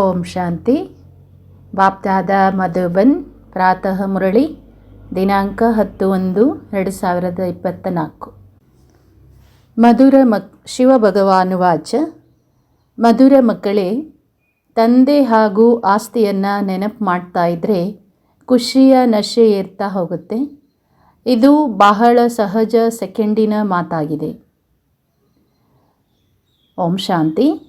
ಓಂ ಶಾಂತಿ. ಬಾಪ್ದಾದ ಮಧುಬನ್ ಪ್ರಾತಃ ಮುರಳಿ, ದಿನಾಂಕ ಹತ್ತು ಒಂದು ಎರಡು ಸಾವಿರದ ಇಪ್ಪತ್ತ ನಾಲ್ಕು ಮಧುರ ಮಕ್ ಶಿವ ಭಗವಾನುವಾಚ ಮಧುರ ಮಕ್ಕಳೇ, ತಂದೆ ಹಾಗೂ ಆಸ್ತಿಯನ್ನು ನೆನಪು ಮಾಡ್ತಾ ಇದ್ದರೆ ಖುಷಿಯ ನಶೆ ಏರ್ತಾ ಹೋಗುತ್ತೆ. ಇದು ಬಹಳ ಸಹಜ ಸೆಕೆಂಡಿನ ಮಾತಾಗಿದೆ. ಓಂ ಶಾಂತಿ.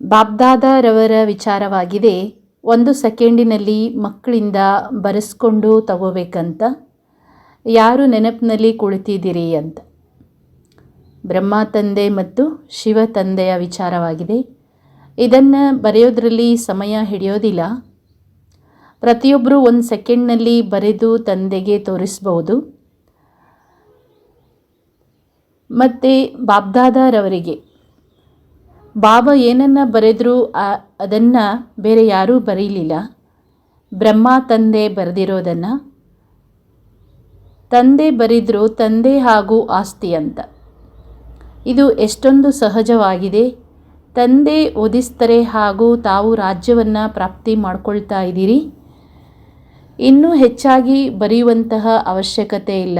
ಬಾಬ್ದಾದರವರ ವಿಚಾರವಾಗಿದೆ ಒಂದು ಸೆಕೆಂಡಿನಲ್ಲಿ ಮಕ್ಕಳಿಂದ ಬರೆಸ್ಕೊಂಡು ತಗೋಬೇಕಂತ. ಯಾರು ನೆನಪಿನಲ್ಲಿ ಕುಳಿತಿದ್ದೀರಿ ಅಂತ. ಬ್ರಹ್ಮ ತಂದೆ ಮತ್ತು ಶಿವ ತಂದೆಯ ವಿಚಾರವಾಗಿದೆ. ಇದನ್ನು ಬರೆಯೋದ್ರಲ್ಲಿ ಸಮಯ ಹಿಡಿಯೋದಿಲ್ಲ. ಪ್ರತಿಯೊಬ್ಬರು ಒಂದು ಸೆಕೆಂಡ್ನಲ್ಲಿ ಬರೆದು ತಂದೆಗೆ ತೋರಿಸ್ಬೋದು ಮತ್ತು ಬಾಬ್ದಾದರವರಿಗೆ ಬಾಬಾ ಏನನ್ನು ಬರೆದರೂ ಅದನ್ನು ಬೇರೆ ಯಾರೂ ಬರೀಲಿಲ್ಲ. ಬ್ರಹ್ಮ ತಂದೆ ಬರೆದಿರೋದನ್ನು. ತಂದೆ ಬರೆದ್ರು ತಂದೆ ಹಾಗೂ ಆಸ್ತಿ ಅಂತ. ಇದು ಎಷ್ಟೊಂದು ಸಹಜವಾಗಿದೆ. ತಂದೆ ಓದಿಸ್ತಾರೆ ಹಾಗೂ ತಾವು ರಾಜ್ಯವನ್ನು ಪ್ರಾಪ್ತಿ ಮಾಡ್ಕೊಳ್ತಾ ಇದ್ದೀರಿ. ಇನ್ನೂ ಹೆಚ್ಚಾಗಿ ಬರೆಯುವಂತಹ ಅವಶ್ಯಕತೆ ಇಲ್ಲ.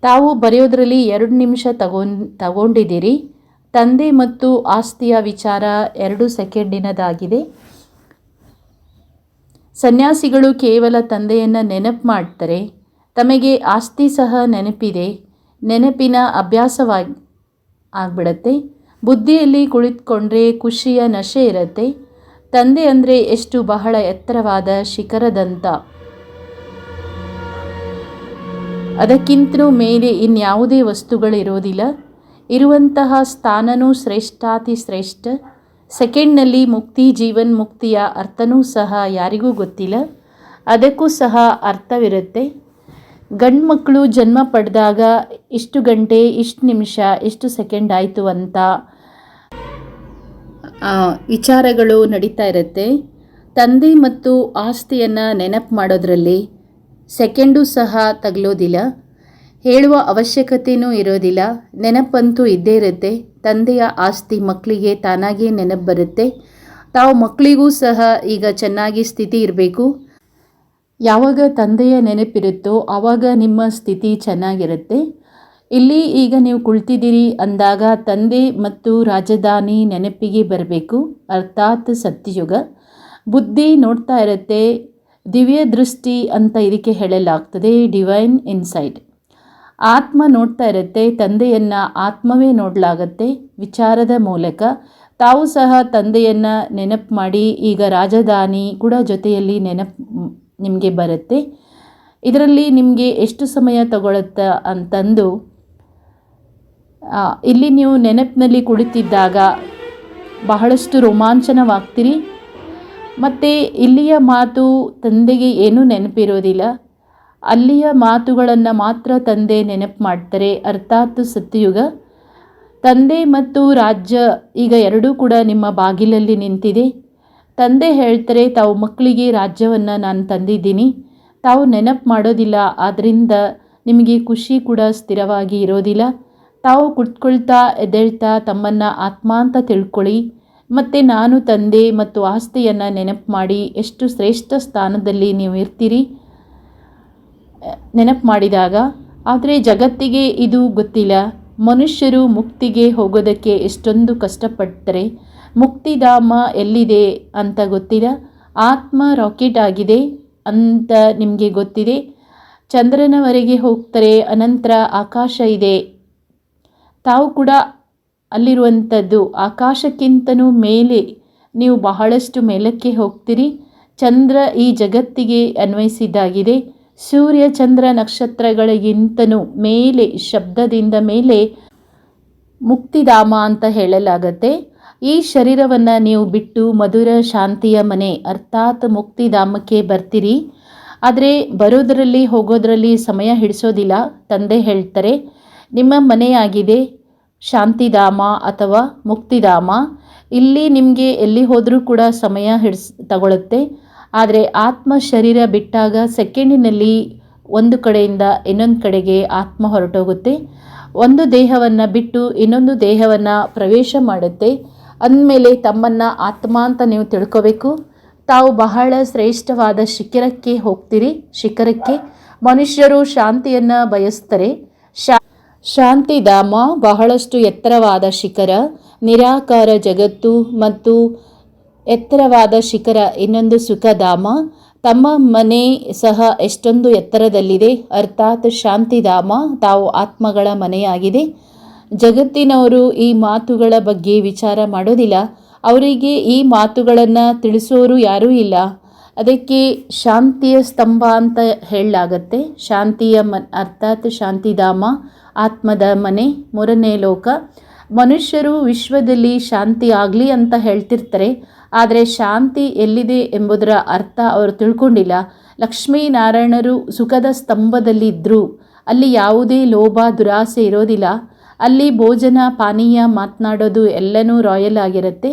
ತಾವು ಬರೆಯೋದ್ರಲ್ಲಿ ಎರಡು ನಿಮಿಷ ತಗೊಂಡು, ತಗೊಂಡಿದ್ದೀರಿ. ತಂದೆ ಮತ್ತು ಆಸ್ತಿಯ ವಿಚಾರ ಎರಡು ಸೆಕೆಂಡಿನದಾಗಿದೆ. ಸನ್ಯಾಸಿಗಳು ಕೇವಲ ತಂದೆಯನ್ನು ನೆನಪು ಮಾಡ್ತಾರೆ, ತಮಗೆ ಆಸ್ತಿ ಸಹ ನೆನಪಿದೆ, ನೆನಪಿನ ಅಭ್ಯಾಸವಾಗಿ ಆಗ್ಬಿಡತ್ತೆ, ಬುದ್ಧಿಯಲ್ಲಿ ಕುಳಿತುಕೊಂಡ್ರೆ ಖುಷಿಯ ನಶೆ ಇರುತ್ತೆ, ತಂದೆ ಅಂದರೆ ಎಷ್ಟು ಬಹಳ ಎತ್ತರವಾದ ಶಿಖರದಂತ. ಅದಕ್ಕಿಂತಲೂ ಮೇಲೆ ಇನ್ಯಾವುದೇ ವಸ್ತುಗಳಿರೋದಿಲ್ಲ ಇರುವಂತಹ ಸ್ಥಾನನೂ ಶ್ರೇಷ್ಠಾತಿ ಶ್ರೇಷ್ಠ. ಸೆಕೆಂಡ್ನಲ್ಲಿ ಮುಕ್ತಿ ಜೀವನ್ ಮುಕ್ತಿಯ ಅರ್ಥನೂ ಸಹ ಯಾರಿಗೂ ಗೊತ್ತಿಲ್ಲ. ಅದಕ್ಕೂ ಸಹ ಅರ್ಥವಿರುತ್ತೆ. ಗಂಡು ಮಕ್ಕಳು ಜನ್ಮ ಪಡೆದಾಗ ಇಷ್ಟು ಗಂಟೆ, ಇಷ್ಟು ನಿಮಿಷ, ಇಷ್ಟು ಸೆಕೆಂಡ್ ಆಯಿತು ಅಂತ ವಿಚಾರಗಳು ನಡೀತಾ ಇರುತ್ತೆ. ತಂದೆ ಮತ್ತು ಆಸ್ತಿಯನ್ನು ನೆನಪು ಮಾಡೋದ್ರಲ್ಲಿ ಸೆಕೆಂಡು ಸಹ ತಗಲೋದಿಲ್ಲ. ಹೇಳುವ ಅವಶ್ಯಕತೆಯೂ ಇರೋದಿಲ್ಲ. ನೆನಪಂತೂ ಇದ್ದೇ ಇರುತ್ತೆ. ತಂದೆಯ ಆಸ್ತಿ ಮಕ್ಕಳಿಗೆ ತಾನಾಗೇ ನೆನಪು ಬರುತ್ತೆ. ತಾವು ಮಕ್ಕಳಿಗೂ ಸಹ ಈಗ ಚೆನ್ನಾಗಿ ಸ್ಥಿತಿ ಇರಬೇಕು. ಯಾವಾಗ ತಂದೆಯ ನೆನಪಿರುತ್ತೋ ಆವಾಗ ನಿಮ್ಮ ಸ್ಥಿತಿ ಚೆನ್ನಾಗಿರುತ್ತೆ. ಇಲ್ಲಿ ಈಗ ನೀವು ಕುಳಿತಿದ್ದೀರಿ ಅಂದಾಗ ತಂದೆ ಮತ್ತು ರಾಜಧಾನಿ ನೆನಪಿಗೆ ಬರಬೇಕು. ಅರ್ಥಾತ್ ಸತ್ಯಯುಗ. ಬುದ್ಧಿ ನೋಡ್ತಾ ಇರುತ್ತೆ. ದಿವ್ಯ ದೃಷ್ಟಿ ಅಂತ ಇದಕ್ಕೆ ಹೇಳಲಾಗ್ತದೆ. ಡಿವೈನ್ ಇನ್ಸೈಟ್ ಆತ್ಮ ನೋಡ್ತಾ ಇರುತ್ತೆ, ತಂದೆಯನ್ನು ಆತ್ಮವೇ ನೋಡಲಾಗತ್ತೆ ವಿಚಾರದ ಮೂಲಕ. ತಾವು ಸಹ ತಂದೆಯನ್ನು ನೆನಪು ಮಾಡಿ, ಈಗ ರಾಜಧಾನಿ ಕೂಡ ಜೊತೆಯಲ್ಲಿ ನೆನಪು ನಿಮಗೆ ಬರುತ್ತೆ. ಇದರಲ್ಲಿ ನಿಮಗೆ ಎಷ್ಟು ಸಮಯ ತಗೊಳುತ್ತಾ ಅಂತಂದು ಇಲ್ಲಿ ನೀವು ನೆನಪಿನಲ್ಲಿ ಕುಳಿತಿದ್ದಾಗ ಬಹಳಷ್ಟು ರೋಮಾಂಚನವಾಗ್ತೀರಿ. ಮತ್ತು ಇಲ್ಲಿಯ ಮಾತು ತಂದೆಗೆ ಏನೂ ನೆನಪಿರೋದಿಲ್ಲ. ಅಲ್ಲಿಯ ಮಾತುಗಳನ್ನು ಮಾತ್ರ ತಂದೆ ನೆನಪು ಮಾಡ್ತಾರೆ. ಅರ್ಥಾತ್ ಸತ್ಯಯುಗ. ತಂದೆ ಮತ್ತು ರಾಜ್ಯ ಈಗ ಎರಡೂ ಕೂಡ ನಿಮ್ಮ ಬಾಗಿಲಲ್ಲಿ ನಿಂತಿದೆ. ತಂದೆ ಹೇಳ್ತಾರೆ, ತಾವು ಮಕ್ಕಳಿಗೆ ರಾಜ್ಯವನ್ನು ನಾನು ತಂದಿದ್ದೀನಿ. ತಾವು ನೆನಪು ಮಾಡೋದಿಲ್ಲ ಆದ್ದರಿಂದ ನಿಮಗೆ ಖುಷಿ ಕೂಡ ಸ್ಥಿರವಾಗಿ ಇರೋದಿಲ್ಲ. ತಾವು ಕುತ್ಕೊಳ್ತಾ ಎದ್ದೇಳ್ತಾ ತಮ್ಮನ್ನು ಆತ್ಮ ಅಂತ ತಿಳ್ಕೊಳ್ಳಿ. ಮತ್ತು ನಾನು ತಂದೆ ಮತ್ತು ಆಸ್ತಿಯನ್ನು ನೆನಪು ಮಾಡಿ, ಎಷ್ಟು ಶ್ರೇಷ್ಠ ಸ್ಥಾನದಲ್ಲಿ ನೀವು ಇರ್ತೀರಿ? ನೆನಪು ಮಾಡಿದಾಗ, ಆದರೆ ಜಗತ್ತಿಗೆ ಇದು ಗೊತ್ತಿಲ್ಲ. ಮನುಷ್ಯರು ಮುಕ್ತಿಗೆ ಹೋಗೋದಕ್ಕೆ ಎಷ್ಟೊಂದು ಕಷ್ಟಪಡ್ತಾರೆ ಮುಕ್ತಿಧಾಮ ಎಲ್ಲಿದೆ ಅಂತ ಗೊತ್ತಿಲ್ಲ. ಆತ್ಮ ರಾಕೆಟ್ ಆಗಿದೆ ಅಂತ ನಿಮಗೆ ಗೊತ್ತಿದೆ. ಚಂದ್ರನವರೆಗೆ ಹೋಗ್ತಾರೆ, ಅನಂತರ ಆಕಾಶ ಇದೆ. ತಾವು ಕೂಡ ಅಲ್ಲಿರುವಂಥದ್ದು. ಆಕಾಶಕ್ಕಿಂತನೂ ಮೇಲೆ ನೀವು ಬಹಳಷ್ಟು ಮೇಲಕ್ಕೆ ಹೋಗ್ತೀರಿ. ಚಂದ್ರ ಈ ಜಗತ್ತಿಗೆ ಅನ್ವಯಿಸಿದ್ದಾಗಿದೆ. ಸೂರ್ಯ ಚಂದ್ರ ನಕ್ಷತ್ರಗಳಿಗಿಂತನೂ ಮೇಲೆ, ಶಬ್ದದಿಂದ ಮೇಲೆ ಮುಕ್ತಿಧಾಮ ಅಂತ ಹೇಳಲಾಗತ್ತೆ. ಈ ಶರೀರವನ್ನು ನೀವು ಬಿಟ್ಟು ಮಧುರ ಶಾಂತಿಯ ಮನೆ, ಅರ್ಥಾತ್ ಮುಕ್ತಿಧಾಮಕ್ಕೆ ಬರ್ತೀರಿ. ಆದರೆ ಬರೋದರಲ್ಲಿ, ಹೋಗೋದರಲ್ಲಿ ಸಮಯ ಹಿಡಿಸೋದಿಲ್ಲ. ತಂದೆ ಹೇಳ್ತಾರೆ, ನಿಮ್ಮ ಮನೆಯಾಗಿದೆ ಶಾಂತಿಧಾಮ ಅಥವಾ ಮುಕ್ತಿಧಾಮ. ಇಲ್ಲಿ ನಿಮಗೆ ಎಲ್ಲಿ ಹೋದರೂ ಕೂಡ ಸಮಯ ಹಿಡ್ಸ್, ತಗೊಳುತ್ತೆ. ಆದರೆ ಆತ್ಮ ಶರೀರ ಬಿಟ್ಟಾಗ ಸೆಕೆಂಡಿನಲ್ಲಿ ಒಂದು ಕಡೆಯಿಂದ ಇನ್ನೊಂದು ಕಡೆಗೆ ಆತ್ಮ ಹೊರಟೋಗುತ್ತೆ. ಒಂದು ದೇಹವನ್ನು ಬಿಟ್ಟು ಇನ್ನೊಂದು ದೇಹವನ್ನು ಪ್ರವೇಶ ಮಾಡುತ್ತೆ. ಅಂದಮೇಲೆ ತಮ್ಮನ್ನು ಆತ್ಮ ಅಂತ ನೀವು ತಿಳ್ಕೋಬೇಕು. ತಾವು ಬಹಳ ಶ್ರೇಷ್ಠವಾದ ಶಿಖರಕ್ಕೆ ಹೋಗ್ತೀರಿ. ಶಿಖರಕ್ಕೆ ಮನುಷ್ಯರು ಶಾಂತಿಯನ್ನು ಬಯಸ್ತಾರೆ. ಶಾ ಶಾಂತಿಧಾಮ ಬಹಳಷ್ಟು ಎತ್ತರವಾದ ಶಿಖರ, ನಿರಾಕಾರ ಜಗತ್ತು ಮತ್ತು ಎತ್ತರವಾದ ಶಿಖರ, ಇನ್ನೊಂದು ಸುಖಧಾಮ ತಮ್ಮ ಮನೆ ಸಹ ಎಷ್ಟೊಂದು ಎತ್ತರದಲ್ಲಿದೆ. ಅರ್ಥಾತ್ ಶಾಂತಿಧಾಮ ತಾವು ಆತ್ಮಗಳ ಮನೆಯಾಗಿದೆ. ಜಗತ್ತಿನವರು ಈ ಮಾತುಗಳ ಬಗ್ಗೆ ವಿಚಾರ ಮಾಡೋದಿಲ್ಲ. ಅವರಿಗೆ ಈ ಮಾತುಗಳನ್ನು ತಿಳಿಸೋರು ಯಾರೂ ಇಲ್ಲ. ಅದಕ್ಕೆ ಶಾಂತಿಯ ಸ್ತಂಭ ಅಂತ ಹೇಳಲಾಗತ್ತೆ. ಶಾಂತಿಯ ಮ ಅರ್ಥಾತ್ ಶಾಂತಿಧಾಮ ಆತ್ಮದ ಮನೆ, ಮೂರನೇ ಲೋಕ. ಮನುಷ್ಯರು ವಿಶ್ವದಲ್ಲಿ ಶಾಂತಿ ಆಗಲಿ ಅಂತ ಹೇಳ್ತಿರ್ತಾರೆ, ಆದರೆ ಶಾಂತಿ ಎಲ್ಲಿದೆ ಎಂಬುದರ ಅರ್ಥ ಅವರು ತಿಳ್ಕೊಂಡಿಲ್ಲ. ಲಕ್ಷ್ಮೀನಾರಾಯಣರು ಸುಖದ ಸ್ತಂಭದಲ್ಲಿದ್ದರು ಅಲ್ಲಿ ಯಾವುದೇ ಲೋಭ ದುರಾಸೆ ಇರೋದಿಲ್ಲ. ಅಲ್ಲಿ ಭೋಜನ, ಪಾನೀಯ ಮಾತನಾಡೋದು ಎಲ್ಲನೂ ರಾಯಲ್ ಆಗಿರುತ್ತೆ.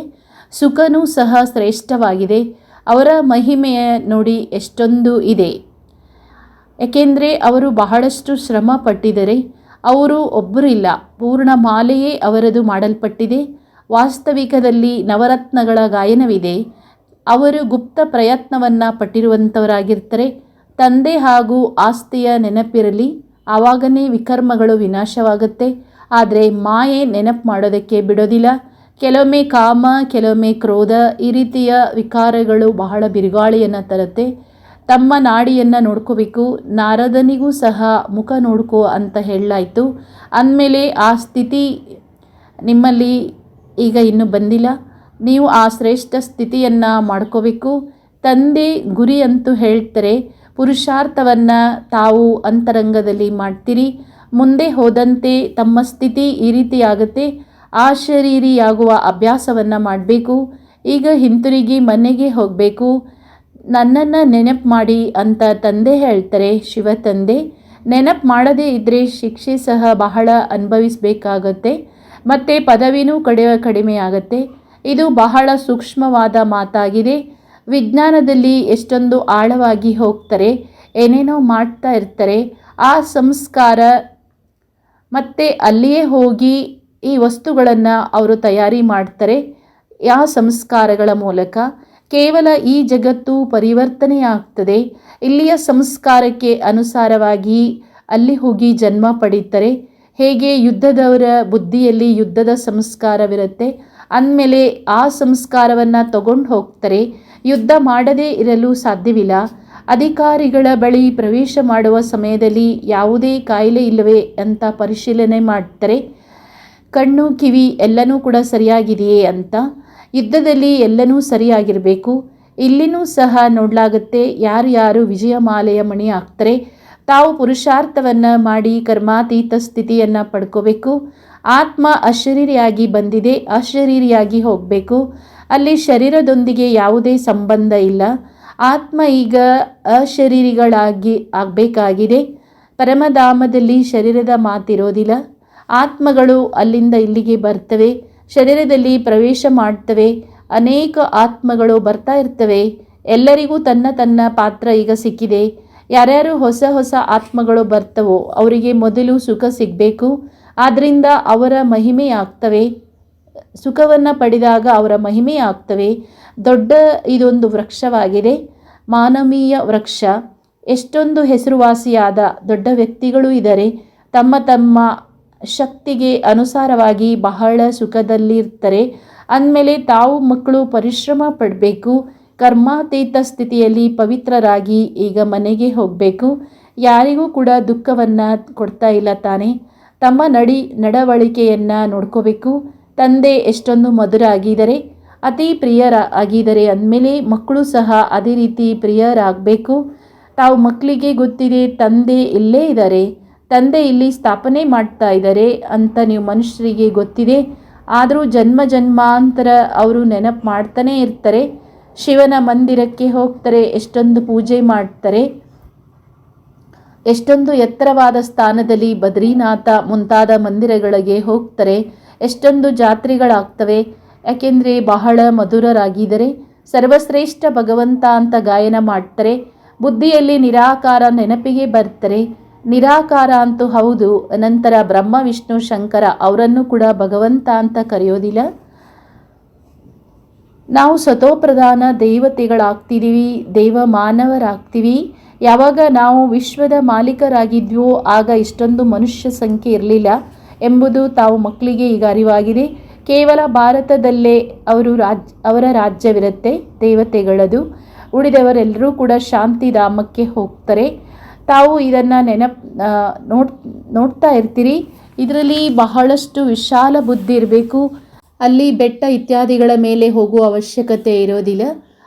ಸುಖನೂ ಸಹ ಶ್ರೇಷ್ಠವಾಗಿದೆ. ಅವರ ಮಹಿಮೆಯ ನೋಡಿ ಎಷ್ಟೊಂದು ಇದೆ. ಏಕೆಂದರೆ ಅವರು ಬಹಳಷ್ಟು ಶ್ರಮ ಪಟ್ಟಿದ್ದಾರೆ. ಅವರು ಒಬ್ಬರು ಇಲ್ಲ ಪೂರ್ಣ ಮಾಲೆಯೇ ಅವರದು ಮಾಡಲ್ಪಟ್ಟಿದೆ. ವಾಸ್ತವಿಕದಲ್ಲಿ ನವರತ್ನಗಳ ಗಾಯನವಿದೆ. ಅವರು ಗುಪ್ತ ಪ್ರಯತ್ನವನ್ನು ಪಟ್ಟಿರುವಂಥವರಾಗಿರ್ತಾರೆ ತಂದೆ ಹಾಗೂ ಆಸ್ತಿಯ ನೆನಪಿರಲಿ. ಆವಾಗನೇ ವಿಕರ್ಮಗಳು ವಿನಾಶವಾಗುತ್ತೆ. ಆದರೆ ಮಾಯೆ ನೆನಪು ಮಾಡೋದಕ್ಕೆ ಬಿಡೋದಿಲ್ಲ. ಕೆಲವೊಮ್ಮೆ ಕಾಮ, ಕೆಲವೊಮ್ಮೆ ಕ್ರೋಧ ಈ ರೀತಿಯ ವಿಕಾರಗಳು ಬಹಳ ಬಿರುಗಾಳಿಯನ್ನು ತರುತ್ತೆ. ತಮ್ಮ ನಾಡಿಯನ್ನು ನೋಡ್ಕೋಬೇಕು, ನಾರದನಿಗೂ ಸಹ ಮುಖ ನೋಡ್ಕೋ ಅಂತ ಹೇಳಲಾಯಿತು. ಅಂದಮೇಲೆ ಆ ಸ್ಥಿತಿ ನಿಮ್ಮಲ್ಲಿ ಈಗ ಇನ್ನೂ ಬಂದಿಲ್ಲ. ನೀವು ಆ ಶ್ರೇಷ್ಠ ಸ್ಥಿತಿಯನ್ನು ಮಾಡ್ಕೋಬೇಕು. ತಂದೆ ಗುರಿ ಅಂತೂ ಹೇಳ್ತಾರೆ, ಪುರುಷಾರ್ಥವನ್ನು ತಾವು ಅಂತರಂಗದಲ್ಲಿ ಮಾಡ್ತೀರಿ. ಮುಂದೆ ಹೋದಂತೆ ತಮ್ಮ ಸ್ಥಿತಿ ಈ ರೀತಿ ಆಗುತ್ತೆ. ಆ ಶರೀರಿಯಾಗುವ ಅಭ್ಯಾಸವನ್ನು ಮಾಡಬೇಕು. ಈಗ ಹಿಂತಿರುಗಿ ಮನೆಗೆ ಹೋಗಬೇಕು. ನನ್ನನ್ನು ನೆನಪು ಮಾಡಿ ಅಂತ ತಂದೆ ಹೇಳ್ತಾರೆ ಶಿವ ತಂದೆ. ನೆನಪು ಮಾಡದೇ ಇದ್ದರೆ ಶಿಕ್ಷೆ ಸಹ ಬಹಳ ಅನುಭವಿಸಬೇಕಾಗತ್ತೆ. ಮತ್ತು ಪದವಿನೂ ಕಡೆ ಕಡಿಮೆ ಆಗುತ್ತೆ. ಇದು ಬಹಳ ಸೂಕ್ಷ್ಮವಾದ ಮಾತಾಗಿದೆ. ವಿಜ್ಞಾನದಲ್ಲಿ ಎಷ್ಟೊಂದು ಆಳವಾಗಿ ಹೋಗ್ತಾರೆ, ಏನೇನೋ ಮಾಡ್ತಾ ಇರ್ತಾರೆ. ಆ ಸಂಸ್ಕಾರ ಮತ್ತು ಅಲ್ಲಿಯೇ ಹೋಗಿ ಈ ವಸ್ತುಗಳನ್ನು ಅವರು ತಯಾರಿ ಮಾಡ್ತಾರೆ. ಆ ಸಂಸ್ಕಾರಗಳ ಮೂಲಕ. ಕೇವಲ ಈ ಜಗತ್ತು ಪರಿವರ್ತನೆಯಾಗ್ತದೆ. ಇಲ್ಲಿಯ ಸಂಸ್ಕಾರಕ್ಕೆ ಅನುಸಾರವಾಗಿ ಅಲ್ಲಿ ಹೋಗಿ ಜನ್ಮ ಪಡೀತಾರೆ. ಹೇಗೆ ಯುದ್ಧದವರ ಬುದ್ಧಿಯಲ್ಲಿ ಯುದ್ಧದ ಸಂಸ್ಕಾರವಿರುತ್ತೆ. ಅಂದಮೇಲೆ ಆ ಸಂಸ್ಕಾರವನ್ನು ತಗೊಂಡು ಹೋಗ್ತಾರೆ. ಯುದ್ಧ ಮಾಡದೇ ಇರಲು ಸಾಧ್ಯವಿಲ್ಲ. ಅಧಿಕಾರಿಗಳ ಬಳಿ ಪ್ರವೇಶ ಮಾಡುವ ಸಮಯದಲ್ಲಿ ಯಾವುದೇ ಕಾಯಿಲೆ ಇಲ್ಲವೇ ಅಂತ ಪರಿಶೀಲನೆ ಮಾಡ್ತಾರೆ. ಕಣ್ಣು ಕಿವಿ ಎಲ್ಲನೂ ಕೂಡ ಸರಿಯಾಗಿದೆಯೇ ಅಂತ. ಯುದ್ಧದಲ್ಲಿ ಎಲ್ಲನೂ ಸರಿಯಾಗಿರಬೇಕು. ಇಲ್ಲಿನೂ ಸಹ ನೋಡಲಾಗುತ್ತೆ, ಯಾರು ಯಾರು ವಿಜಯಮಾಲೆಯ ಮಣಿ ಆಗ್ತಾರೆ ತಾವು ಪುರುಷಾರ್ಥವನ್ನು ಮಾಡಿ ಕರ್ಮಾತೀತ ಸ್ಥಿತಿಯನ್ನು ಪಡ್ಕೋಬೇಕು. ಆತ್ಮ ಅಶರೀರಿಯಾಗಿ ಬಂದಿದೆ, ಅಶರೀರಿಯಾಗಿ ಹೋಗಬೇಕು. ಅಲ್ಲಿ ಶರೀರದೊಂದಿಗೆ ಯಾವುದೇ ಸಂಬಂಧ ಇಲ್ಲ. ಆತ್ಮ ಈಗ ಅಶರೀರಿಗಳಾಗಿ ಆಗಬೇಕಾಗಿದೆ. ಪರಮಧಾಮದಲ್ಲಿ ಶರೀರದ ಮಾತಿರೋದಿಲ್ಲ. ಆತ್ಮಗಳು ಅಲ್ಲಿಂದ ಇಲ್ಲಿಗೆ ಬರ್ತವೆ. ಶರೀರದಲ್ಲಿ ಪ್ರವೇಶ ಮಾಡ್ತವೆ. ಅನೇಕ ಆತ್ಮಗಳು ಬರ್ತಾ ಇರ್ತವೆ. ಎಲ್ಲರಿಗೂ ತನ್ನ ತನ್ನ ಪಾತ್ರ ಈಗ ಸಿಕ್ಕಿದೆ. ಯಾರ್ಯಾರು ಹೊಸ ಹೊಸ ಆತ್ಮಗಳು ಬರ್ತವೋ ಅವರಿಗೆ ಮೊದಲು ಸುಖ ಸಿಗಬೇಕು. ಆದ್ದರಿಂದ ಅವರ ಮಹಿಮೆ ಆಗ್ತವೆ. ಸುಖವನ್ನು ಪಡೆದಾಗ ಅವರ ಮಹಿಮೆ ಆಗ್ತವೆ. ದೊಡ್ಡ ಇದೊಂದು ವೃಕ್ಷವಾಗಿದೆ. ಮಾನವೀಯ ವೃಕ್ಷ. ಎಷ್ಟೊಂದು ಹೆಸರುವಾಸಿಯಾದ ದೊಡ್ಡ ವ್ಯಕ್ತಿಗಳು ಇದ್ದಾರೆ ತಮ್ಮ ತಮ್ಮ ಶಕ್ತಿಗೆ ಅನುಸಾರವಾಗಿ ಬಹಳ ಸುಖದಲ್ಲಿರ್ತಾರೆ. ಅಂದಮೇಲೆ ತಾವು ಮಕ್ಕಳು ಪರಿಶ್ರಮ ಪಡಬೇಕು. ಕರ್ಮಾತೀತ ಸ್ಥಿತಿಯಲ್ಲಿ ಪವಿತ್ರರಾಗಿ ಈಗ ಮನೆಗೆ ಹೋಗಬೇಕು. ಯಾರಿಗೂ ಕೂಡ ದುಃಖವನ್ನು ಕೊಡ್ತಾ ಇಲ್ಲ ತಾನೆ. ತಮ್ಮ ನಡಿ, ನಡವಳಿಕೆಯನ್ನು ನೋಡ್ಕೋಬೇಕು. ತಂದೆ ಎಷ್ಟೊಂದು ಮಧುರ ಆಗಿದ್ದಾರೆ ಅತಿ ಪ್ರಿಯರ ಆಗಿದ್ದಾರೆ ಅಂದಮೇಲೆ ಮಕ್ಕಳು ಸಹ ಅದೇ ರೀತಿ ಪ್ರಿಯರಾಗಬೇಕು. ತಾವು ಮಕ್ಕಳಿಗೆ ಗೊತ್ತಿದೆ ತಂದೆ ಇಲ್ಲೇ ಇದ್ದಾರೆ. ತಂದೆ ಇಲ್ಲಿ ಸ್ಥಾಪನೆ ಮಾಡ್ತಾ ಇದ್ದಾರೆ ಅಂತ ನೀವು ಮನುಷ್ಯರಿಗೆ ಗೊತ್ತಿದೆ. ಆದರೂ ಜನ್ಮ ಜನ್ಮಾಂತರ ಅವರು ನೆನಪು ಮಾಡ್ತಾನೇ ಇರ್ತಾರೆ. ಶಿವನ ಮಂದಿರಕ್ಕೆ ಹೋಗ್ತಾರೆ, ಎಷ್ಟೊಂದು ಪೂಜೆ ಮಾಡ್ತಾರೆ. ಎಷ್ಟೊಂದು ಎತ್ತರವಾದ ಸ್ಥಾನದಲ್ಲಿ ಬದ್ರಿನಾಥ ಮುಂತಾದ ಮಂದಿರಗಳಿಗೆ ಹೋಗ್ತಾರೆ. ಎಷ್ಟೊಂದು ಜಾತ್ರೆಗಳಾಗ್ತವೆ. ಯಾಕೆಂದರೆ ಬಹಳ ಮಧುರರಾಗಿದ್ದಾರೆ. ಸರ್ವಶ್ರೇಷ್ಠ ಭಗವಂತ ಅಂತ ಗಾಯನ ಮಾಡ್ತಾರೆ. ಬುದ್ಧಿಯಲ್ಲಿ ನಿರಾಕಾರ ನೆನಪಿಗೆ ಬರ್ತಾರೆ. ನಿರಾಕಾರ ಅಂತೂ ಹೌದು. ನಂತರ ಬ್ರಹ್ಮ, ವಿಷ್ಣು, ಶಂಕರ ಅವರನ್ನು ಕೂಡ ಭಗವಂತ ಅಂತ ಕರೆಯೋದಿಲ್ಲ. ನಾವು ಸ್ವತೋಪ್ರಧಾನ ದೇವತೆಗಳಾಗ್ತಿದ್ದೀವಿ ದೇವ ಮಾನವರಾಗ್ತೀವಿ ಯಾವಾಗ ನಾವು ವಿಶ್ವದ ಮಾಲೀಕರಾಗಿದ್ವೋ ಆಗ ಇಷ್ಟೊಂದು ಮನುಷ್ಯ ಸಂಖ್ಯೆ ಇರಲಿಲ್ಲ ಎಂಬುದು ತಾವು ಮಕ್ಕಳಿಗೆ ಈಗ ಅರಿವಾಗಿದೆ. ಕೇವಲ ಭಾರತದಲ್ಲೇ ಅವರು ರಾಜ್, ಅವರ ರಾಜ್ಯವಿರುತ್ತೆ, ದೇವತೆಗಳದು. ಉಳಿದವರೆಲ್ಲರೂ ಕೂಡ ಶಾಂತಿಧಾಮಕ್ಕೆ ಹೋಗ್ತಾರೆ. ತಾವು ಇದನ್ನು ನೆನಪು ನೋಡ್, ನೋಡ್ತಾ ಇರ್ತೀರಿ. ಇದರಲ್ಲಿ ಬಹಳಷ್ಟು ವಿಶಾಲ ಬುದ್ಧಿ ಇರಬೇಕು. ಅಲ್ಲಿ ಬೆಟ್ಟ ಇತ್ಯಾದಿಗಳ ಮೇಲೆ ಹೋಗುವ ಅವಶ್ಯಕತೆ ಇರೋದಿಲ್ಲ.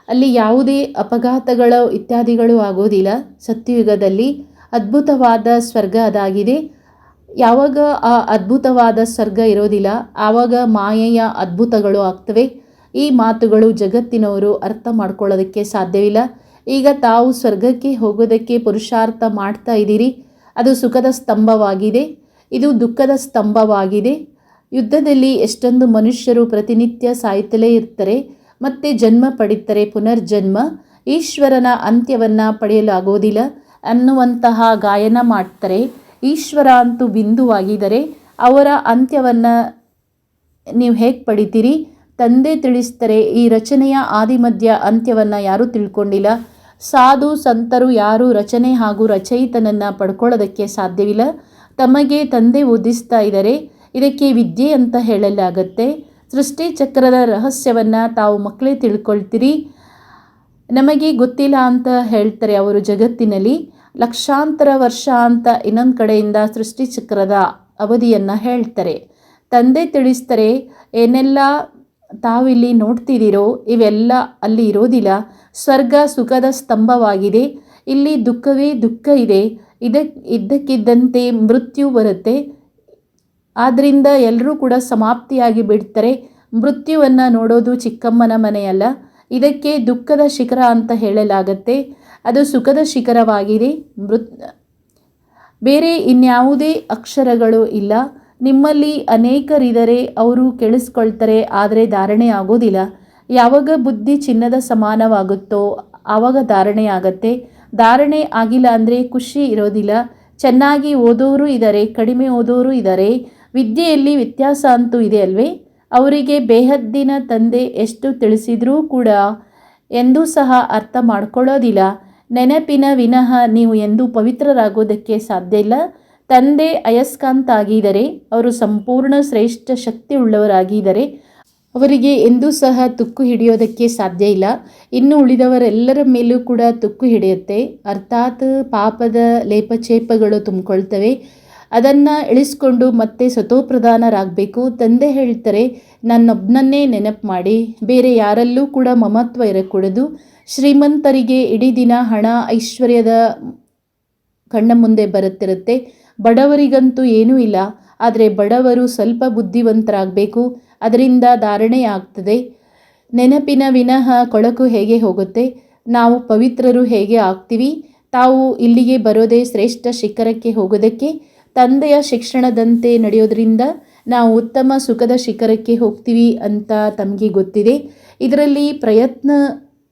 ಅಲ್ಲಿ ಯಾವುದೇ ಅಪಘಾತಗಳು ಇತ್ಯಾದಿಗಳು ಆಗೋದಿಲ್ಲ. ಸತ್ಯಯುಗದಲ್ಲಿ ಅದ್ಭುತವಾದ ಸ್ವರ್ಗ ಅದಾಗಿದೆ. ಯಾವಾಗ ಆ ಅದ್ಭುತವಾದ ಸ್ವರ್ಗ ಇರೋದಿಲ್ಲ, ಆವಾಗ ಮಾಯೆಯ ಅದ್ಭುತಗಳು ಆಗ್ತವೆ. ಈ ಮಾತುಗಳು ಜಗತ್ತಿನವರು ಅರ್ಥ ಮಾಡ್ಕೊಳ್ಳೋದಕ್ಕೆ ಸಾಧ್ಯವಿಲ್ಲ. ಈಗ ತಾವು ಸ್ವರ್ಗಕ್ಕೆ ಹೋಗೋದಕ್ಕೆ ಪುರುಷಾರ್ಥ ಮಾಡ್ತಾ ಇದ್ದೀರಿ. ಅದು ಸುಖದ ಸ್ತಂಭವಾಗಿದೆ. ಇದು ದುಃಖದ ಸ್ತಂಭವಾಗಿದೆ. ಯುದ್ಧದಲ್ಲಿ ಎಷ್ಟೊಂದು ಮನುಷ್ಯರು ಪ್ರತಿನಿತ್ಯ ಸಾಯ್ತಲೇ ಇರ್ತಾರೆ. ಮತ್ತೆ ಜನ್ಮ ಪಡಿತಾರೆ ಪುನರ್ಜನ್ಮ. ಈಶ್ವರನ ಅಂತ್ಯವನ್ನು ಪಡೆಯಲಾಗೋದಿಲ್ಲ ಅನ್ನುವಂತಹ ಗಾಯನ ಮಾಡ್ತಾರೆ. ಈಶ್ವರ ಅಂತೂ ಬಿಂದುವಾಗಿದ್ದಾರೆ ಅವರ ಅಂತ್ಯವನ್ನು ನೀವು ಹೇಗೆ ಪಡಿತೀರಿ? ತಂದೆ ತಿಳಿಸ್ತಾರೆ. ಈ ರಚನೆಯ ಆದಿಮಧ್ಯ ಅಂತ್ಯವನ್ನು ಯಾರೂ ತಿಳ್ಕೊಂಡಿಲ್ಲ. ಸಾಧು, ಸಂತರು ಯಾರು ರಚನೆ ಹಾಗೂ ರಚಯಿತನನ್ನು ಪಡ್ಕೊಳ್ಳೋದಕ್ಕೆ ಸಾಧ್ಯವಿಲ್ಲ. ತಮಗೆ ತಂದೆ ಓದಿಸ್ತಾ ಇದ್ದಾರೆ ಇದಕ್ಕೆ ವಿದ್ಯೆ ಅಂತ ಹೇಳಲಾಗತ್ತೆ. ಸೃಷ್ಟಿ ಚಕ್ರದ ರಹಸ್ಯವನ್ನು ತಾವು ಮಕ್ಕಳೇ ತಿಳ್ಕೊಳ್ತೀರಿ. ನಮಗೆ ಗೊತ್ತಿಲ್ಲ ಅಂತ ಹೇಳ್ತಾರೆ ಅವರು ಜಗತ್ತಿನಲ್ಲಿ. ಲಕ್ಷಾಂತರ ವರ್ಷ ಅಂತ ಇನ್ನೊಂದು ಕಡೆಯಿಂದ ಸೃಷ್ಟಿ ಚಕ್ರದ ಅವಧಿಯನ್ನು ಹೇಳ್ತಾರೆ. ತಂದೆ ತಿಳಿಸ್ತಾರೆ, ಏನೆಲ್ಲ ತಾವಿಲ್ಲಿ ನೋಡ್ತಿದ್ದೀರೋ ಇವೆಲ್ಲ ಅಲ್ಲಿ ಇರೋದಿಲ್ಲ. ಸ್ವರ್ಗ ಸುಖದ ಸ್ತಂಭವಾಗಿದೆ. ಇಲ್ಲಿ ದುಃಖವೇ ದುಃಖ ಇದೆ. ಇದಕ್ಕೆ ಇದ್ದಕ್ಕಿದ್ದಂತೆ ಮೃತ್ಯು ಬರುತ್ತೆ. ಆದ್ದರಿಂದ ಎಲ್ಲರೂ ಕೂಡ ಸಮಾಪ್ತಿಯಾಗಿ ಬಿಡ್ತಾರೆ. ಮೃತ್ಯುವನ್ನು ನೋಡೋದು ಚಿಕ್ಕಮ್ಮನ ಮನೆಯಲ್ಲ. ಇದಕ್ಕೆ ದುಃಖದ ಶಿಖರ ಅಂತ ಹೇಳಲಾಗತ್ತೆ. ಅದು ಸುಖದ ಶಿಖರವಾಗಿದೆ. ಮೃತ್, ಬೇರೆ ಇನ್ಯಾವುದೇ ಅಕ್ಷರಗಳು ಇಲ್ಲ. ನಿಮ್ಮಲ್ಲಿ ಅನೇಕರಿದರೆ ಅವರು ಕೇಳಿಸ್ಕೊಳ್ತಾರೆ, ಆದರೆ ಧಾರಣೆ ಆಗೋದಿಲ್ಲ. ಯಾವಾಗ ಬುದ್ಧಿ ಚಿನ್ನದ ಸಮಾನವಾಗುತ್ತೋ ಆವಾಗ ಧಾರಣೆ ಆಗತ್ತೆ. ಧಾರಣೆ ಆಗಿಲ್ಲ ಅಂದರೆ ಖುಷಿ ಇರೋದಿಲ್ಲ. ಚೆನ್ನಾಗಿ ಓದೋರು ಇದ್ದಾರೆ ಕಡಿಮೆ ಓದೋರು ಇದ್ದಾರೆ ವಿದ್ಯೆಯಲ್ಲಿ ವ್ಯತ್ಯಾಸ ಅಂತೂ ಇದೆ ಅಲ್ವೇ? ಅವರಿಗೆ ಬೇಹದ್ದಿನ ತಂದೆ ಎಷ್ಟು ತಿಳಿಸಿದರೂ ಕೂಡ ಎಂದೂ ಸಹ ಅರ್ಥ ಮಾಡ್ಕೊಳ್ಳೋದಿಲ್ಲ. ನೆನಪಿನ ವಿನಃ ನೀವು ಎಂದೂ ಪವಿತ್ರರಾಗೋದಕ್ಕೆ ಸಾಧ್ಯ ಇಲ್ಲ. ತಂದೆ ಅಯಸ್ಕಾಂತ ಆಗಿದ್ದರೆ, ಅವರು ಸಂಪೂರ್ಣ ಶ್ರೇಷ್ಠ ಶಕ್ತಿ ಉಳ್ಳವರಾಗಿದ್ದಾರೆ ಅವರಿಗೆ ಎಂದೂ ಸಹ ತುಕ್ಕು ಹಿಡಿಯೋದಕ್ಕೆ ಸಾಧ್ಯ ಇಲ್ಲ. ಇನ್ನು ಉಳಿದವರೆಲ್ಲರ ಮೇಲೂ ಕೂಡ ತುಕ್ಕು ಹಿಡಿಯುತ್ತೆ. ಅರ್ಥಾತ್ ಪಾಪದ ಲೇಪಚೇಪಗಳು ತುಂಬಿಕೊಳ್ತವೆ. ಅದನ್ನು ಇಳಿಸ್ಕೊಂಡು ಮತ್ತೆ ಸ್ವತೋಪ್ರಧಾನರಾಗಬೇಕು ತಂದೆ ಹೇಳ್ತಾರೆ ನನ್ನೊಬ್ಬನನ್ನೇ ನೆನಪು ಮಾಡಿ. ಬೇರೆ ಯಾರಲ್ಲೂ ಕೂಡ ಮಮತ್ವ ಇರಕೂಡದು. ಶ್ರೀಮಂತರಿಗೆ ಇಡೀ ದಿನ ಹಣ ಐಶ್ವರ್ಯದ ಕಣ್ಣ ಮುಂದೆ ಬರುತ್ತಿರುತ್ತೆ. ಬಡವರಿಗಂತೂ ಏನೂ ಇಲ್ಲ. ಆದರೆ ಬಡವರು ಸ್ವಲ್ಪ ಬುದ್ಧಿವಂತರಾಗಬೇಕು. ಅದರಿಂದ ಧಾರಣೆ ಆಗ್ತದೆ. ನೆನಪಿನ ವಿನಃ ಕೊಳಕು ಹೇಗೆ ಹೋಗುತ್ತೆ? ನಾವು ಪವಿತ್ರರು ಹೇಗೆ ಆಗ್ತೀವಿ? ತಾವು ಇಲ್ಲಿಗೆ ಬರೋದೇ ಶ್ರೇಷ್ಠ ಶಿಖರಕ್ಕೆ ಹೋಗೋದಕ್ಕೆ? ತಂದೆಯ ಶಿಕ್ಷಣದಂತೆ ನಡೆಯೋದ್ರಿಂದ ನಾವು ಉತ್ತಮ ಸುಖದ ಶಿಖರಕ್ಕೆ ಹೋಗ್ತೀವಿ ಅಂತ ತಮಗೆ ಗೊತ್ತಿದೆ. ಇದರಲ್ಲಿ ಪ್ರಯತ್ನ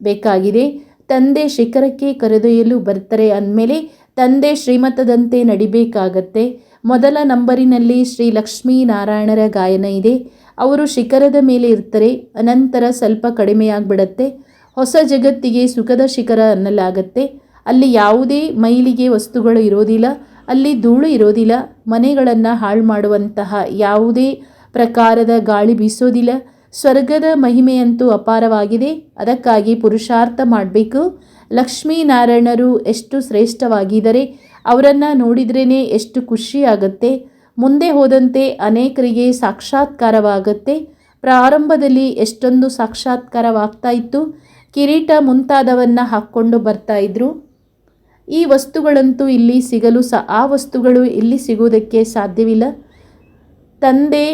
ಬೇಕಾಗಿದೆ. ತಂದೆ ಶಿಖರಕ್ಕೆ ಕರೆದೊಯ್ಯಲು ಬರ್ತಾರೆ ಅಂದಮೇಲೆ ತಂದೆ ಶ್ರೀಮತದಂತೆ ನಡಿಬೇಕಾಗತ್ತೆ. ಮೊದಲ ನಂಬರಿನಲ್ಲಿ ಶ್ರೀ ಲಕ್ಷ್ಮೀನಾರಾಯಣರ ಗಾಯನ ಇದೆ. ಅವರು ಶಿಖರದ ಮೇಲೆ ಇರ್ತಾರೆ. ಅನಂತರ ಸ್ವಲ್ಪ ಕಡಿಮೆಯಾಗ್ಬಿಡತ್ತೆ. ಹೊಸ ಜಗತ್ತಿಗೆ ಸುಖದ ಶಿಖರ ಅನ್ನಲಾಗತ್ತೆ. ಅಲ್ಲಿ ಯಾವುದೇ ಮೈಲಿಗೆ ವಸ್ತುಗಳು ಇರೋದಿಲ್ಲ. ಅಲ್ಲಿ ಧೂಳು ಇರೋದಿಲ್ಲ. ಮನೆಗಳನ್ನು ಹಾಳು ಮಾಡುವಂತಹ ಯಾವುದೇ ಪ್ರಕಾರದ ಗಾಳಿ ಬೀಸೋದಿಲ್ಲ. ಸ್ವರ್ಗದ ಮಹಿಮೆಯಂತೂ ಅಪಾರವಾಗಿದೆ. ಅದಕ್ಕಾಗಿ ಪುರುಷಾರ್ಥ ಮಾಡಬೇಕು. ಲಕ್ಷ್ಮೀನಾರಾಯಣರು ಎಷ್ಟು ಶ್ರೇಷ್ಠವಾಗಿದ್ದರೆ ಅವರನ್ನು ನೋಡಿದ್ರೇ ಎಷ್ಟು ಖುಷಿ ಆಗುತ್ತೆ ಮುಂದೆ ಹೋದಂತೆ ಅನೇಕರಿಗೆ ಸಾಕ್ಷಾತ್ಕಾರವಾಗುತ್ತೆ. ಪ್ರಾರಂಭದಲ್ಲಿ ಎಷ್ಟೊಂದು ಸಾಕ್ಷಾತ್ಕಾರವಾಗ್ತಾ ಇತ್ತು ಕಿರೀಟ ಮುಂತಾದವನ್ನು ಹಾಕ್ಕೊಂಡು ಬರ್ತಾ ಇದ್ರು ಈ ವಸ್ತುಗಳಂತೂ ಇಲ್ಲಿ ಸಿಗಲು ಸ, ಆ ವಸ್ತುಗಳು ಇಲ್ಲಿ ಸಿಗುವುದಕ್ಕೆ ಸಾಧ್ಯವಿಲ್ಲ. ತಂದೆ,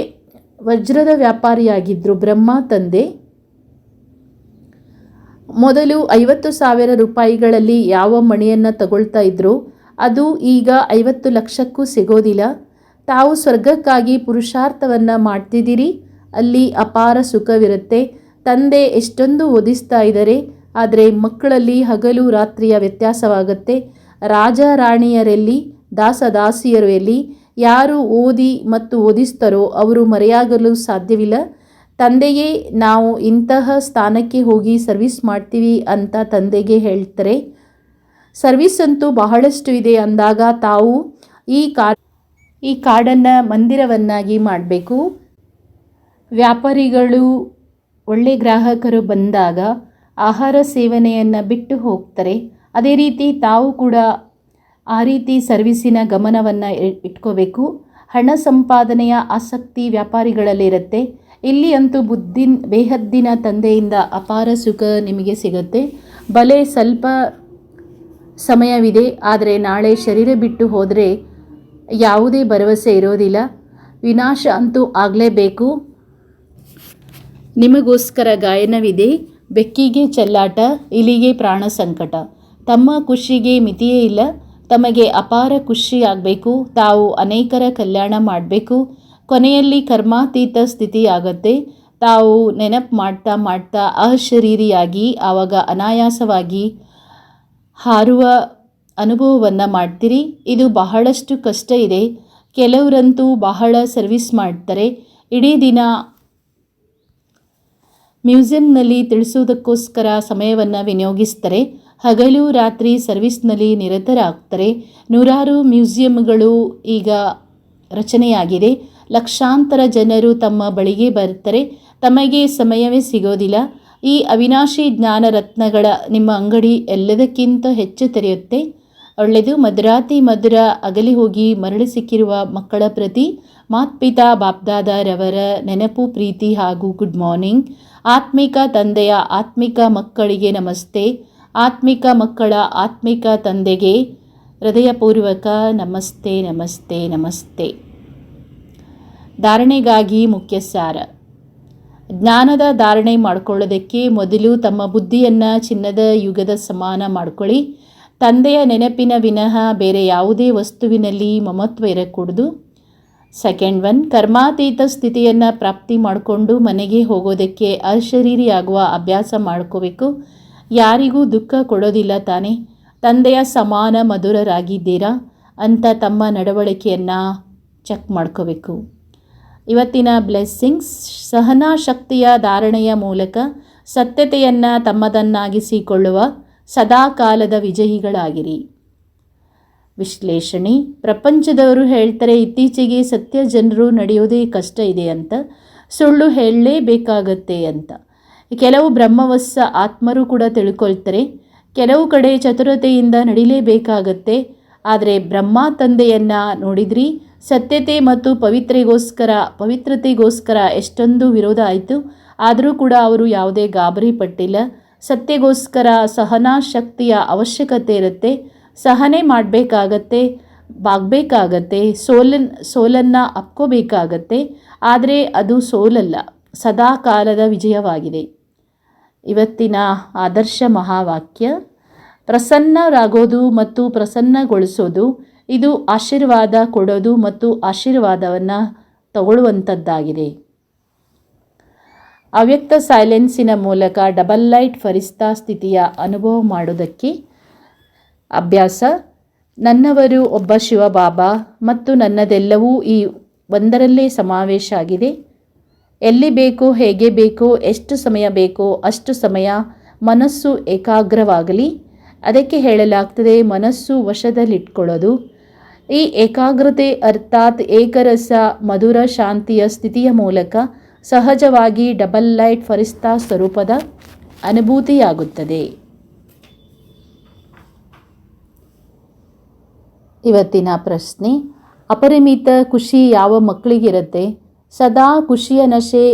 ವಜ್ರದ ವ್ಯಾಪಾರಿಯಾಗಿದ್ದರು ಬ್ರಹ್ಮ ತಂದೆ. ಮೊದಲು ಐವತ್ತು ಸಾವಿರ ರೂಪಾಯಿಗಳಲ್ಲಿ ಯಾವ ಮಣಿಯನ್ನು ತಗೊಳ್ತಾ ಇದ್ರು, ಅದು ಈಗ ಐವತ್ತು ಲಕ್ಷಕ್ಕೂ ಸಿಗೋದಿಲ್ಲ. ತಾವು ಸ್ವರ್ಗಕ್ಕಾಗಿ ಪುರುಷಾರ್ಥವನ್ನು ಮಾಡ್ತಿದ್ದೀರಿ, ಅಲ್ಲಿ ಅಪಾರ ಸುಖವಿರುತ್ತೆ. ತಂದೆ ಎಷ್ಟೊಂದು ಓದಿಸ್ತಾ ಇದ್ದಾರೆ, ಆದರೆ ಮಕ್ಕಳಲ್ಲಿ ಹಗಲು ರಾತ್ರಿಯ ವ್ಯತ್ಯಾಸವಾಗುತ್ತೆ. ರಾಜ ರಾಣಿಯರಲ್ಲಿ, ದಾಸ ದಾಸಿಯರು ಎಲ್ಲಿ ಯಾರು ಓದಿ ಮತ್ತು ಓದಿಸ್ತಾರೋ ಅವರು ಮರೆಯಾಗಲು ಸಾಧ್ಯವಿಲ್ಲ. ತಂದೆಯೇ, ನಾವು ಇಂತಹ ಸ್ಥಾನಕ್ಕೆ ಹೋಗಿ ಸರ್ವಿಸ್ ಮಾಡ್ತೀವಿ ಅಂತ ತಂದೆಗೆ ಹೇಳ್ತಾರೆ. ಸರ್ವಿಸ್ ಅಂತೂ ಬಹಳಷ್ಟು ಇದೆ ಅಂದಾಗ ತಾವು ಈ ಕಾ, ಈ ಕಾಡನ್ನು ಮಂದಿರವನ್ನಾಗಿ ಮಾಡಬೇಕು. ವ್ಯಾಪಾರಿಗಳು, ಒಳ್ಳೆ ಗ್ರಾಹಕರು ಬಂದಾಗ ಆಹಾರ ಸೇವನೆಯನ್ನು ಬಿಟ್ಟು ಹೋಗ್ತಾರೆ. ಅದೇ ರೀತಿ ತಾವು ಕೂಡ ಆ ರೀತಿ ಸರ್ವಿಸಿನ ಗಮನವನ್ನು ಇಟ್ಕೋಬೇಕು. ಹಣ ಸಂಪಾದನೆಯ ಆಸಕ್ತಿ ವ್ಯಾಪಾರಿಗಳಲ್ಲಿರುತ್ತೆ. ಇಲ್ಲಿ ಅಂತೂ ಬುದ್ಧಿನ್, ಬೇಹದ್ದಿನ ತಂದೆಯಿಂದ ಅಪಾರ ಸುಖ ನಿಮಗೆ ಸಿಗುತ್ತೆ. ಬಲೆ ಸ್ವಲ್ಪ ಸಮಯವಿದೆ, ಆದರೆ ನಾಳೆ ಶರೀರ ಬಿಟ್ಟು ಹೋದರೆ ಯಾವುದೇ ಭರವಸೆ ಇರೋದಿಲ್ಲ. ವಿನಾಶ ಅಂತೂ ಆಗಲೇಬೇಕು. ನಿಮಗೋಸ್ಕರ ಗಾಯನವಿದೆ. ಬೆಕ್ಕಿಗೆ ಚೆಲ್ಲಾಟ, ಇಲಿಗೆ ಪ್ರಾಣ ಸಂಕಟ. ತಮ್ಮ ಖುಷಿಗೆ ಮಿತಿಯೇ ಇಲ್ಲ. ತಮಗೆ ಅಪಾರ ಖುಷಿ ಆಗಬೇಕು. ತಾವು ಅನೇಕರ ಕಲ್ಯಾಣ ಮಾಡಬೇಕು. ಕೊನೆಯಲ್ಲಿ ಕರ್ಮಾತೀತ ಸ್ಥಿತಿ ಆಗತ್ತೆ ತಾವು ನೆನಪು ಮಾಡ್ತಾ ಮಾಡ್ತಾ ಅಶರೀರಿಯಾಗಿ, ಆವಾಗ ಅನಾಯಾಸವಾಗಿ ಹಾರುವ ಅನುಭವವನ್ನು ಮಾಡ್ತೀರಿ. ಇದು ಬಹಳಷ್ಟು ಕಷ್ಟ ಇದೆ. ಕೆಲವರಂತೂ ಬಹಳ ಸರ್ವಿಸ್ ಮಾಡ್ತಾರೆ. ಇಡೀ ದಿನ ಮ್ಯೂಸಿಯಂನಲ್ಲಿ ತಿಳಿಸುವುದಕ್ಕೋಸ್ಕರ ಸಮಯವನ್ನು ವಿನಿಯೋಗಿಸ್ತಾರೆ. ಹಗಲು ರಾತ್ರಿ ಸರ್ವಿಸ್ನಲ್ಲಿ ನಿರತರಾಗ್ತಾರೆ. ನೂರಾರು ಮ್ಯೂಸಿಯಂಗಳು ಈಗ ರಚನೆಯಾಗಿದೆ. ಲಕ್ಷಾಂತರ ಜನರು ತಮ್ಮ ಬಳಿಗೆ ಬರ್ತಾರೆ ತಮಗೆ ಸಮಯವೇ ಸಿಗೋದಿಲ್ಲ. ಈ ಅವಿನಾಶಿ ಜ್ಞಾನ ರತ್ನಗಳ ನಿಮ್ಮ ಅಂಗಡಿ ಎಲ್ಲದಕ್ಕಿಂತ ಹೆಚ್ಚು ತೆರೆಯುತ್ತೆ. ಒಳ್ಳೆಯದು ಮಧುರಾತಿ ಮಧುರ ಅಗಲಿ ಹೋಗಿ ಮರಳಿ ಸಿಕ್ಕಿರುವ ಮಕ್ಕಳ ಪ್ರತಿ ಮಾತ್ಪಿತಾ ಬಾಪ್ದಾದರವರ ನೆನಪು, ಪ್ರೀತಿ ಹಾಗೂ ಗುಡ್ ಮಾರ್ನಿಂಗ್. ಆತ್ಮಿಕ ತಂದೆಯ ಆತ್ಮಿಕ ಮಕ್ಕಳಿಗೆ ನಮಸ್ತೆ. ಆತ್ಮಿಕ ಮಕ್ಕಳ ಆತ್ಮಿಕ ತಂದೆಗೆ ಹೃದಯಪೂರ್ವಕ ನಮಸ್ತೆ ನಮಸ್ತೆ ನಮಸ್ತೆ. ಧಾರಣೆಗಾಗಿ ಮುಖ್ಯ ಸಾರ ಜ್ಞಾನದ ಧಾರಣೆ ಮಾಡಿಕೊಳ್ಳೋದಕ್ಕೆ ಮೊದಲು ತಮ್ಮ ಬುದ್ಧಿಯನ್ನು ಚಿನ್ನದ ಯುಗದ ಸಮಾನ ಮಾಡಿಕೊಳ್ಳಿ. ತಂದೆಯ ನೆನಪಿನ ವಿನಃ ಬೇರೆ ಯಾವುದೇ ವಸ್ತುವಿನಲ್ಲಿ ಮಮತ್ವ ಇರಕೂಡದು. ಸೆಕೆಂಡ್ ಒನ್, ಕರ್ಮಾತೀತ ಸ್ಥಿತಿಯನ್ನು ಪ್ರಾಪ್ತಿ ಮಾಡಿಕೊಂಡು ಮನೆಗೆ ಹೋಗೋದಕ್ಕೆ ಅಶರೀರಿಯಾಗುವ ಅಭ್ಯಾಸ ಮಾಡ್ಕೋಬೇಕು. ಯಾರಿಗೂ ದುಃಖ ಕೊಡೋದಿಲ್ಲ ತಾನೇ. ತಂದೆಯ ಸಮಾನ ಮಧುರರಾಗಿದ್ದೀರಾ ಅಂತ ತಮ್ಮ ನಡವಳಿಕೆಯನ್ನು ಚೆಕ್ ಮಾಡ್ಕೋಬೇಕು. ಇವತ್ತಿನ ಬ್ಲೆಸ್ಸಿಂಗ್ಸ್ ಸಹನಾ ಶಕ್ತಿಯ ಧಾರಣೆಯ ಮೂಲಕ ಸತ್ಯತೆಯನ್ನು ತಮ್ಮದನ್ನಾಗಿಸಿಕೊಳ್ಳುವ ಸದಾಕಾಲದ ವಿಜಯಿಗಳಾಗಿರಿ. ವಿಶ್ಲೇಷಣೆ, ಪ್ರಪಂಚದವರು ಹೇಳ್ತಾರೆ ಇತ್ತೀಚೆಗೆ ಸತ್ಯ ಜನರು ನಡೆಯೋದೇ ಕಷ್ಟ ಇದೆ ಅಂತ, ಸುಳ್ಳು ಹೇಳಲೇಬೇಕಾಗತ್ತೆ ಅಂತ. ಕೆಲವು ಬ್ರಹ್ಮವಸ್ಸ ಆತ್ಮರು ಕೂಡ ತಿಳ್ಕೊಳ್ತಾರೆ, ಕೆಲವು ಕಡೆ ಚತುರತೆಯಿಂದ ನಡಿಲೇಬೇಕಾಗತ್ತೆ. ಆದರೆ ಬ್ರಹ್ಮ ತಂದೆಯನ್ನು ನೋಡಿದ್ರಿ ಸತ್ಯತೆ ಮತ್ತು ಪವಿತ್ರೆಗೋಸ್ಕರ, ಪವಿತ್ರತೆಗೋಸ್ಕರ ಎಷ್ಟೊಂದು ವಿರೋಧ ಆಯಿತು. ಆದರೂ ಕೂಡ ಅವರು ಯಾವುದೇ ಗಾಬರಿ ಪಟ್ಟಿಲ್ಲ. ಸತ್ಯಗೋಸ್ಕರ ಸಹನಾ ಶಕ್ತಿಯ ಅವಶ್ಯಕತೆ ಇರುತ್ತೆ. ಸಹನೆ ಮಾಡಬೇಕಾಗತ್ತೆ, ಬಾಗಬೇಕಾಗತ್ತೆ, ಸೋಲನ್, ಸೋಲನ್ನು ಅಪ್ಕೋಬೇಕಾಗತ್ತೆ. ಆದರೆ ಅದು ಸೋಲಲ್ಲ ಸದಾ ಕಾಲದ ವಿಜಯವಾಗಿದೆ. ಇವತ್ತಿನ ಆದರ್ಶ ಮಹಾವಾಕ್ಯ, ಪ್ರಸನ್ನರಾಗೋದು ಮತ್ತು ಪ್ರಸನ್ನಗೊಳಿಸೋದು ಇದು ಆಶೀರ್ವಾದ ಕೊಡೋದು ಮತ್ತು ಆಶೀರ್ವಾದವನ್ನು ತಗೊಳ್ಳುವಂಥದ್ದಾಗಿದೆ. ಅವ್ಯಕ್ತ ಸೈಲೆನ್ಸಿನ ಮೂಲಕ ಡಬಲ್ ಲೈಟ್ ಫರಿಸ್ತಾ ಸ್ಥಿತಿಯ ಅನುಭವ ಮಾಡೋದಕ್ಕೆ ಅಭ್ಯಾಸ. ನನ್ನವರು ಒಬ್ಬ ಶಿವಬಾಬಾ ಮತ್ತು ನನ್ನದೆಲ್ಲವೂ ಈ ಒಂದರಲ್ಲೇ ಸಮಾವೇಶ ಆಗಿದೆ. ಎಲ್ಲಿ ಬೇಕೋ ಹೇಗೆ ಬೇಕೋ ಎಷ್ಟು ಸಮಯ ಬೇಕೋ ಅಷ್ಟು ಸಮಯ ಮನಸ್ಸು ಏಕಾಗ್ರವಾಗಲಿ. ಅದಕ್ಕೆ ಹೇಳಲಾಗ್ತದೆ ಮನಸ್ಸು ವಶದಲ್ಲಿಟ್ಕೊಳ್ಳೋದು. ಈ ಏಕಾಗ್ರತೆ ಅರ್ಥಾತ್ ಏಕರಸ ಮಧುರ ಶಾಂತಿಯ ಸ್ಥಿತಿಯ ಮೂಲಕ ಸಹಜವಾಗಿ ಡಬಲ್ ಲೈಟ್ ಫರಿಸ್ತಾ ಸ್ವರೂಪದ ಅನುಭೂತಿಯಾಗುತ್ತದೆ. ಇವತ್ತಿನ ಪ್ರಶ್ನೆ, ಅಪರಿಮಿತ ಖುಷಿ ಯಾವ ಮಕ್ಕಳಿಗಿರುತ್ತೆ? ಸದಾ ಖುಷಿಯ ನಶೆ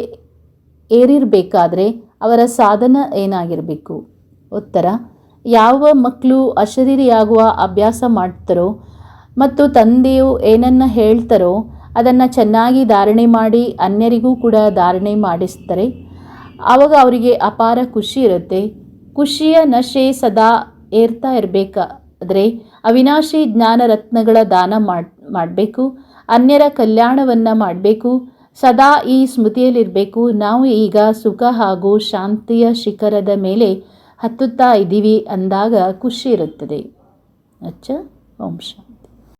ಏರಿರಬೇಕಾದ್ರೆ ಅವರ ಸಾಧನ ಏನಾಗಿರಬೇಕು? ಉತ್ತರ, ಯಾವ ಮಕ್ಕಳು ಅಶರೀರಿಯಾಗುವ ಅಭ್ಯಾಸ ಮಾಡ್ತಾರೋ ಮತ್ತು ತಂದೆಯು ಏನನ್ನ ಹೇಳ್ತಾರೋ ಅದನ್ನು ಚೆನ್ನಾಗಿ ಧಾರಣೆ ಮಾಡಿ ಅನ್ಯರಿಗೂ ಕೂಡ ಧಾರಣೆ ಮಾಡಿಸ್ತಾರೆ ಆವಾಗ ಅವರಿಗೆ ಅಪಾರ ಖುಷಿ ಇರುತ್ತೆ. ಖುಷಿಯ ನಶೆ ಸದಾ ಏರ್ತಾ ಇರಬೇಕಾದ್ರೆ ಅವಿನಾಶಿ ಜ್ಞಾನ ರತ್ನಗಳ ದಾನ ಮಾಡ್, ಮಾಡಬೇಕು. ಅನ್ಯರ ಕಲ್ಯಾಣವನ್ನು ಮಾಡಬೇಕು. ಸದಾ ಈ ಸ್ಮೃತಿಯಲ್ಲಿರಬೇಕು. ನಾವು ಈಗ ಸುಖ ಹಾಗೂ ಶಾಂತಿಯ ಶಿಖರದ ಮೇಲೆ ಹತ್ತುತ್ತಾ ಇದ್ದೀವಿ ಅಂದಾಗ ಖುಷಿ ಇರುತ್ತದೆ. ಅಚ್ಚ ಶಾಂತಿ